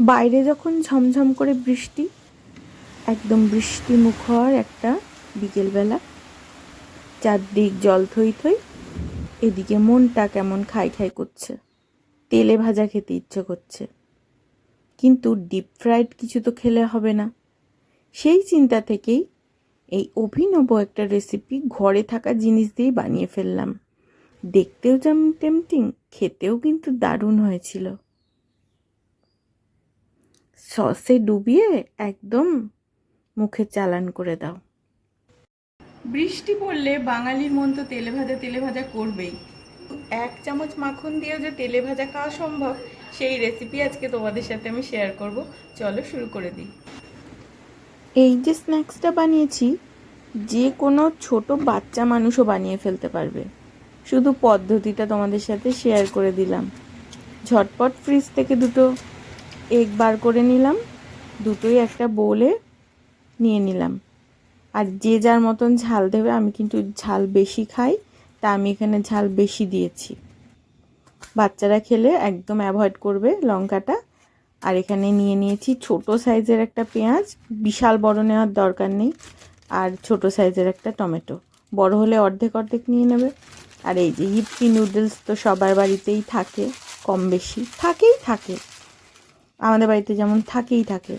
বাইরে যখন ঝমঝম করে বৃষ্টি, একদম বৃষ্টি মুখর একটা বিকেলবেলা, চারদিক জল থই থই, এদিকে মনটা কেমন খাই খাই করছে। তেলে ভাজা খেতে ইচ্ছে করছে। কিন্তু ডিপ ফ্রাইড কিছু তো খেলে হবে না। সেই চিন্তা থেকেই এই অভিনব একটা রেসিপি ঘরে থাকা জিনিস দিয়েই বানিয়ে ফেললাম। দেখতেও যেমন টেম্পটিং খেতেও কিন্তু দারুণ হয়েছিল। সসে ডুবিয়ে একদম মুখে চালান করে দাও। বৃষ্টি পড়লে বাঙালির মন তো তেলে ভাজা তেলে ভাজা করবেই। এক চামচ মাখন দিয়েও যে তেলে ভাজা খাওয়া সম্ভব সেই রেসিপি আজকে তোমাদের সাথে আমি শেয়ার করব। চলো শুরু করে দিই। এই যে স্ন্যাক্সটা বানিয়েছি যে কোনো ছোট বাচ্চা মানুষও বানিয়ে ফেলতে পারবে। শুধু পদ্ধতিটা তোমাদের সাথে শেয়ার করে দিলাম। ঝটপট ফ্রিজ থেকে দুটো এগ বার করে নিলাম, দুটোই একটা বোলে নিয়ে নিলাম। আর যে যার মতন ঝাল দেবে, আমি কিন্তু ঝাল বেশি খাই, তা আমি এখানে ঝাল বেশি দিয়েছি। বাচ্চারা খেলে একদম অ্যাভয়েড করবে লঙ্কাটা। আর এখানে নিয়ে নিয়েছি ছোট সাইজের একটা পেঁয়াজ, বিশাল বড় নেওয়ার দরকার নেই। আর ছোট সাইজের একটা টমেটো, বড় হলে অর্ধেক অর্ধেক নিয়ে নেবে। আর এই যে ইপি নুডলস তো সবার বাড়িতেই থাকে, কম বেশি, থাকেই থাকে। আমাদের বাড়িতে যেমন থাকেই থাকে।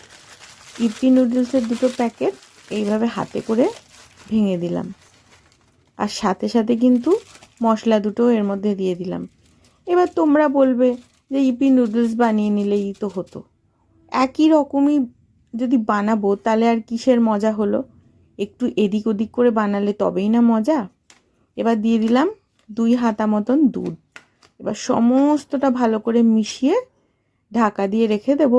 ইপি নুডলসের দুটো প্যাকেট এইভাবে হাতে করে ভেঙে দিলাম। আর সাথে সাথে কিন্তু মশলা দুটো এর মধ্যে দিয়ে দিলাম। এবার তোমরা বলবে যে ইপি নুডলস বানিয়ে নিলেই তো হতো। একই রকমই যদি বানাবো, তাহলে আর কিসের মজা হলো? একটু এদিক ওদিক করে বানালে তবেই না মজা? এবার দিয়ে দিলাম দুই হাতা মতন দুধ। এবার সমস্তটা ভালো করে মিশিয়ে ঢাকা দিয়ে রেখে দেব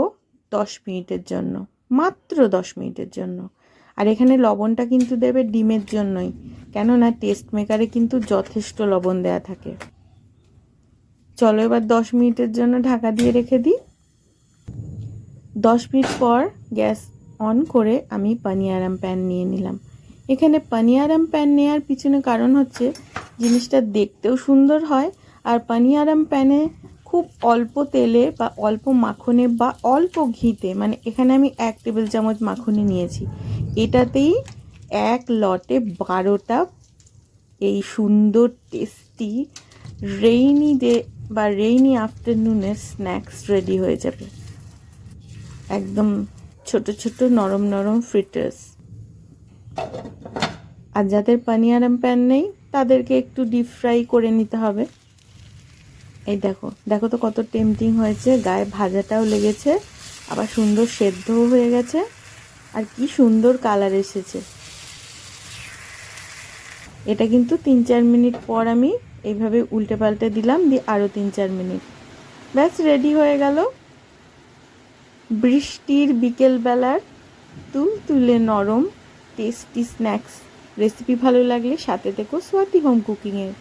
দশ মিনিটের জন্য, মাত্র দশ মিনিটের জন্য। আর এখানে লবণটা কিন্তু দেবে ডিমের জন্যই, কেননা টেস্ট মেকারে কিন্তু যথেষ্ট লবণ দেয়া থাকে। চলো এবার দশ মিনিটের জন্য ঢাকা দিয়ে রেখে দিই। দশ মিনিট পর গ্যাস অন করে আমি পানিয়ারাম প্যান নিয়ে নিলাম। এখানে পানিয়ারাম প্যান নেওয়ার পিছনে কারণ হচ্ছে, জিনিসটা দেখতেও সুন্দর হয়, আর পানিয়ারাম প্যানে খুব অল্প তেলে বা অল্প মাখনে বা অল্প ঘিতে মানে এখানে আমি এক টেবিল চামচ মাখনে নিয়েছি। এটাতেই এক লটে বারোটা এই সুন্দর টেস্টি রেইনি ডে বা রেইনি আফটারনুনের স্ন্যাক্স রেডি হয়ে যাবে। একদম ছোট ছোট, নরম নরম ফ্রিটার্স আর যাদের পানিয়ারাম প্যান নেই, তাদেরকে একটু ডিপ ফ্রাই করে নিতে হবে। এই দেখো দেখো তো কত টেম্পটিং হয়েছে, গায়ে ভাজাটাও লেগেছে, আবার সুন্দর সেদ্ধও হয়ে গেছে, আর কি সুন্দর কালার এসেছে। এটা কিন্তু তিন চার মিনিট পর আমি এইভাবে উল্টে পাল্টে দিলাম, দিয়ে আরও তিন চার মিনিট। ব্যাস রেডি হয়ে গেল। বৃষ্টির বিকেলবেলার তুল তুলে নরম টেস্টি স্ন্যাক্স রেসিপি ভালো লাগলে সাথে দেখো সোয়াতি হোম কুকিংয়ের